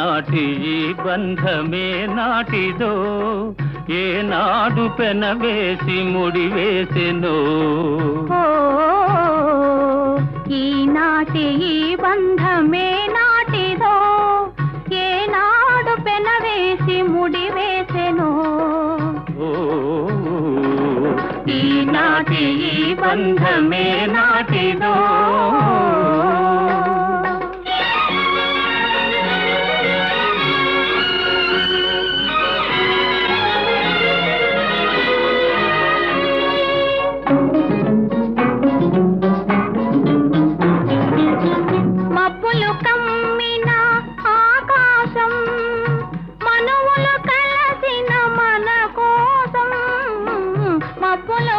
ఈనాటి ఈ బంధమే నాటిదో ఏనాడు పెనవేసి ముడివేసెనో ఈనాటి ఈ బంధమే నాటిదో ఏనాడు పెనవేసి ముడివేసెను ఈనాటి ఈ బంధమే నాటిదో మబ్బులు